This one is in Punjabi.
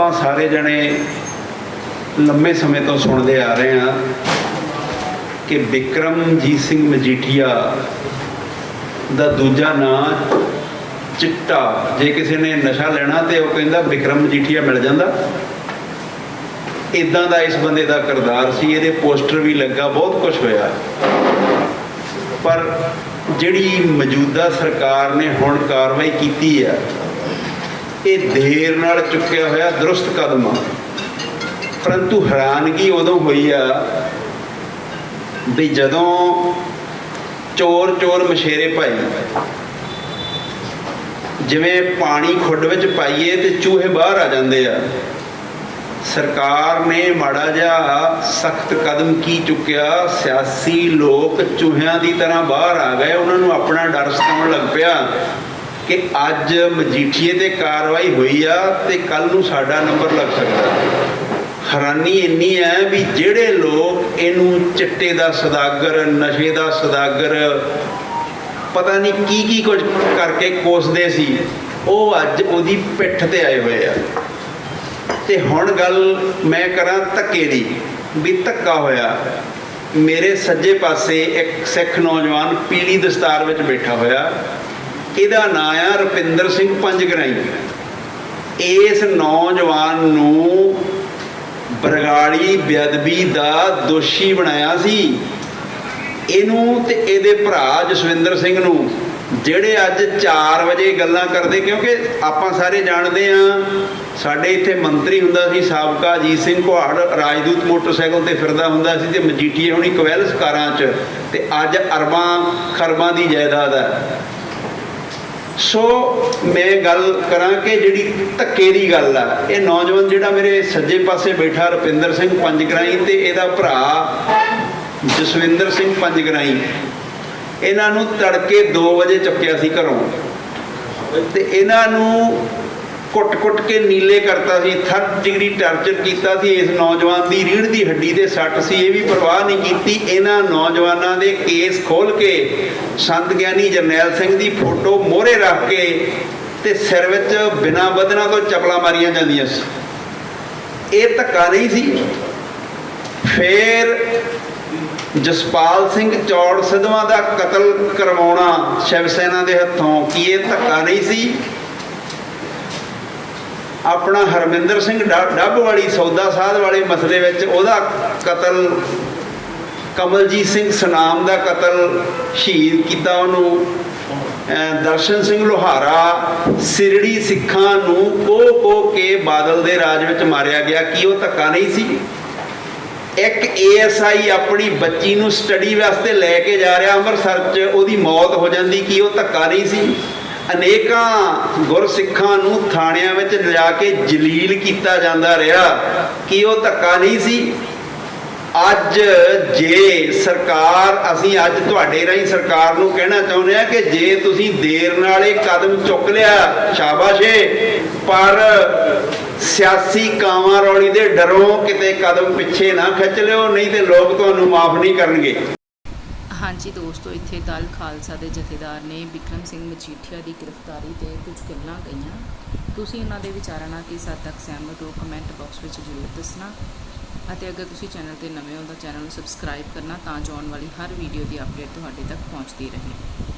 ਆਪਾਂ ਸਾਰੇ ਜਣੇ ਲੰਮੇ ਸਮੇਂ ਤੋਂ ਸੁਣਦੇ ਆ ਰਹੇ ਹਾਂ ਕਿ ਵਿਕਰਮਜੀਤ ਸਿੰਘ ਮਜੀਠੀਆ ਦਾ ਦੂਜਾ ਨਾਂ ਚਿੱਟਾ। ਜੇ ਕਿਸੇ ਨੇ ਨਸ਼ਾ ਲੈਣਾ ਤੇ ਉਹ ਕਹਿੰਦਾ ਵਿਕਰਮ ਮਜੀਠੀਆ ਮਿਲ ਜਾਂਦਾ। ਇਦਾਂ ਦਾ ਇਸ ਬੰਦੇ ਦਾ ਕਿਰਦਾਰ ਸੀ, ਇਹਦੇ ਪੋਸਟਰ ਵੀ ਲੱਗਾ, ਬਹੁਤ ਕੁਝ ਹੋਇਆ। ਪਰ ਜਿਹੜੀ ਮੌਜੂਦਾ ਸਰਕਾਰ ਨੇ ਹੁਣ ਕਾਰਵਾਈ ਕੀਤੀ ਹੈ ਇਹ ਦੇਰ ਨਾਲ ਚੁੱਕਿਆ ਹੋਇਆ ਦਰੁਸਤ ਕਦਮ ਆ। ਪਰੰਤੂ ਹੈਰਾਨਗੀ ਉਦੋਂ ਹੋਈ ਆ ਵੀ ਜਦੋਂ ਚੋਰ ਚੋਰ ਮਸ਼ੇਰੇ ਭਾਈ, ਜਿਵੇਂ ਪਾਣੀ ਖੁੱਡ ਵਿੱਚ ਪਾਈਏ ਤੇ ਚੂਹੇ ਬਾਹਰ ਆ ਜਾਂਦੇ ਆ, ਸਰਕਾਰ ਨੇ ਮਾੜਾ ਜਿਹਾ ਸਖਤ ਕਦਮ ਕੀ ਚੁੱਕਿਆ? ਸਿਆਸੀ ਲੋਕ ਚੂਹਿਆਂ ਦੀ ਤਰ੍ਹਾਂ ਬਾਹਰ ਆ ਗਏ, ਉਹਨਾਂ ਨੂੰ ਆਪਣਾ ਡਰ ਸਤਾਉਣ ਲੱਗ ਪਿਆ। ਕਿ ਅੱਜ ਮਜੀਠੀਏ ਤੇ ਕਾਰਵਾਈ ਹੋਈ ਆ ਤੇ ਕੱਲ ਨੂੰ ਸਾਡਾ ਨੰਬਰ ਲੱਗ ਸਕਦਾ। ਹੈਰਾਨੀ ਇੰਨੀ ਹੈ ਵੀ ਜਿਹੜੇ ਲੋਕ ਇਹਨੂੰ ਚਿੱਟੇ ਦਾ ਸਦਾਗਰ, ਨਸ਼ੇ ਦਾ ਸਦਾਗਰ, ਪਤਾ ਨਹੀਂ ਕੀ ਕੀ ਕੁਝ ਕਰਕੇ ਕੋਸਦੇ ਸੀ, ਉਹ ਅੱਜ ਉਹਦੀ ਪਿੱਠ ਤੇ ਆਏ ਹੋਏ ਆ। ਤੇ ਹੁਣ ਗੱਲ ਮੈਂ ਕਰਾਂ ਧੱਕੇ ਦੀ, ਵੀ ਧੱਕਾ ਹੋਇਆ। ਮੇਰੇ ਸੱਜੇ ਪਾਸੇ ਇੱਕ ਸਿੱਖ ਨੌਜਵਾਨ ਪੀਲੀ ਦਸਤਾਰ ਵਿੱਚ ਬੈਠਾ ਹੋਇਆ। ਇਹਦਾ ਨਾਂ ਆ ਰੁਪਿੰਦਰ ਸਿੰਘ ਪੰਜਗਰਾਈ ਇਸ ਨੌਜਵਾਨ ਨੂੰ ਬਰਗਾੜੀ ਬੇਅਦਬੀ ਦਾ ਦੋਸ਼ੀ ਬਣਾਇਆ ਸੀ। ਇਹਨੂੰ ਤੇ ਇਹਦੇ ਭਰਾ ਜਸਵਿੰਦਰ ਸਿੰਘ ਨੂੰ, ਜਿਹੜੇ ਅੱਜ 4 ਵਜੇ ਗੱਲਾਂ ਕਰਦੇ, ਕਿਉਂਕਿ ਆਪਾਂ ਸਾਰੇ ਜਾਣਦੇ ਆ ਸਾਡੇ ਇੱਥੇ ਮੰਤਰੀ ਹੁੰਦਾ ਸੀ, ਸਾਬਕਾ ਅਜੀਤ ਸਿੰਘ ਘੁਆੜ ਰਾਜਦੂਤ ਮੋਟਰਸਾਈਕਲ ਤੇ ਫਿਰਦਾ ਹੁੰਦਾ ਸੀ ਤੇ ਮਜੀਠੀਏ ਹੁਣੀ ਕਵੈਲਸ ਕਾਰਾਂ 'ਚ, ਤੇ ਅੱਜ ਅਰਬਾਂ ਖਰਬਾਂ ਦੀ ਜਾਇਦਾਦ ਹੈ ਸੋ ਮੈਂ ਗੱਲ ਕਰਾਂ ਕਿ ਜਿਹੜੀ ਧੱਕੇ ਦੀ ਗੱਲ ਆ, ਇਹ ਨੌਜਵਾਨ ਜਿਹੜਾ ਮੇਰੇ ਸੱਜੇ ਪਾਸੇ ਬੈਠਾ ਰੁਪਿੰਦਰ ਸਿੰਘ ਪੰਜਗਰਾਈ ਤੇ ਇਹਦਾ ਭਰਾ ਜਸਵਿੰਦਰ ਸਿੰਘ ਪੰਜਗਰਾਈ, ਇਹਨਾਂ ਨੂੰ ਤੜਕੇ 2 ਵਜੇ ਚੱਕਿਆ ਸੀ ਘਰੋਂ। ਤੇ ਇਹਨਾਂ ਨੂੰ ਕੁੱਟ-ਕੁੱਟ ਕੇ ਨੀਲੇ ਕਰਤਾ ਸੀ ਥਰਡ ਡਿਗਰੀ ਟਾਰਚਰ ਕੀਤਾ ਸੀ, ਇਸ ਨੌਜਵਾਨ ਦੀ ਰੀੜ ਦੀ ਹੱਡੀ ਤੇ ਸੱਟ ਸੀ, ਇਹ ਵੀ ਪਰਵਾਹ ਨਹੀਂ ਕੀਤੀ। ਇਹਨਾਂ ਨੌਜਵਾਨਾਂ ਦੇ ਕੇਸ ਖੋਲ ਕੇ ਸੰਤ ਗਿਆਨੀ ਜਰਨੈਲ ਸਿੰਘ ਦੀ ਫੋਟੋ ਮੋਹਰੇ ਰੱਖ ਕੇ ਤੇ ਸਿਰ ਵਿੱਚ ਬਿਨਾਂ ਬਦਨਾ ਤੋਂ ਚਪਲਾ ਮਾਰੀਆਂ ਜਾਂਦੀਆਂ ਸੀ। ਇਹ ਧੱਕਾ ਨਹੀਂ ਸੀ। ਫੇਰ ਜਸਪਾਲ ਸਿੰਘ ਚੌੜ ਸਿੱਧਵਾਂ ਦਾ ਕਤਲ ਕਰਵਾਉਣਾ ਸ਼ਿਵ ਸੈਨਾ ਦੇ ਹੱਥੋਂ ਕੀ ਇਹ ਧੱਕਾ ਨਹੀਂ ਸੀ? ਆਪਣਾ ਹਰਮਿੰਦਰ ਸਿੰਘ ਡੱਬ ਵਾਲੀ, ਸੌਦਾ ਸਾਧ ਵਾਲੇ ਮਸਲੇ ਵਿੱਚ ਉਹਦਾ ਕਤਲ, ਕਮਲਜੀਤ ਸਿੰਘ ਸਨਾਮ ਦਾ ਕਤਲ ਸ਼ਹੀਦ ਕੀਤਾ ਉਹਨੂੰ। ਦਰਸ਼ਨ ਸਿੰਘ ਲੋਹਾਰਾ, ਸਿਰੜੀ ਸਿੱਖਾਂ ਨੂੰ ਕੋ ਕੋ ਕੇ ਬਾਦਲ ਦੇ ਰਾਜ ਵਿੱਚ ਮਾਰਿਆ ਗਿਆ। ਕੀ ਉਹ ਧੱਕਾ ਨਹੀਂ ਸੀ? ਇੱਕ ਏਐਸਆਈ ਆਪਣੀ ਬੱਚੀ ਨੂੰ ਸਟੱਡੀ ਵਾਸਤੇ ਲੈ ਕੇ ਜਾ ਰਿਹਾ ਅੰਮ੍ਰਿਤਸਰ 'ਚ, ਉਹਦੀ ਮੌਤ ਹੋ ਜਾਂਦੀ। ਕੀ ਉਹ ਧੱਕਾ ਨਹੀਂ ਸੀ? ਅਨੇਕਾਂ ਗੁਰਸਿੱਖਾਂ ਨੂੰ ਥਾਣਿਆਂ ਵਿੱਚ ਲਿਜਾ ਕੇ ਜਲੀਲ ਕੀਤਾ ਜਾਂਦਾ ਰਿਹਾ। ਕੀ ਉਹ ਧੱਕਾ ਨਹੀਂ ਸੀ? ਅੱਜ ਜੇ ਸਰਕਾਰ, ਅਸੀਂ ਅੱਜ ਤੁਹਾਡੇ ਰਾਹੀਂ ਸਰਕਾਰ ਨੂੰ ਕਹਿਣਾ ਚਾਹੁੰਦੇ ਆ ਕਿ ਜੇ ਤੁਸੀਂ ਦੇਰ ਨਾਲ ਇਹ ਕਦਮ ਚੁੱਕ ਲਿਆ, ਸ਼ਾਬਾਸ਼ ਏ। ਪਰ ਸਿਆਸੀ ਕਾਵਾਂ ਰੌਲੀ ਦੇ ਡਰੋਂ ਕਿਤੇ ਕਦਮ ਪਿੱਛੇ ਨਾ ਖਿੱਚ ਲਿਓ, ਨਹੀਂ ਤੇ ਲੋਕ ਤੁਹਾਨੂੰ ਮਾਫ ਨਹੀਂ ਕਰਨਗੇ। ਹਾਂਜੀ ਦੋਸਤੋ ਇੱਥੇ ਦਲ ਖਾਲਸਾ ਦੇ ਜਥੇਦਾਰ ਨੇ ਵਿਕਰਮ ਸਿੰਘ ਮਜੀਠੀਆ ਦੀ ਗ੍ਰਿਫਤਾਰੀ ਤੇ ਕੁਝ ਗੱਲਾਂ ਕਹੀਆਂ। ਤੁਸੀਂ ਉਹਨਾਂ ਦੇ ਵਿਚਾਰਾਂ ਨਾਲ ਕਿਸ ਹੱਦ ਤੱਕ ਸਹਿਮਤ ਹੋ ਕਮੈਂਟ ਬਾਕਸ ਵਿੱਚ ਜ਼ਰੂਰ ਦੱਸਣਾ। ਅਤੇ ਅਗਰ ਤੁਸੀਂ ਚੈਨਲ ਤੇ ਨਵੇਂ ਹੋ ਤਾਂ ਚੈਨਲ ਨੂੰ ਸਬਸਕ੍ਰਾਈਬ ਕਰਨਾ ਤਾਂ ਜੋ ਆਉਣ ਵਾਲੀ ਹਰ ਵੀਡੀਓ ਦੀ ਅਪਡੇਟ ਤੁਹਾਡੇ ਤੱਕ ਪਹੁੰਚਦੀ ਰਹੇ।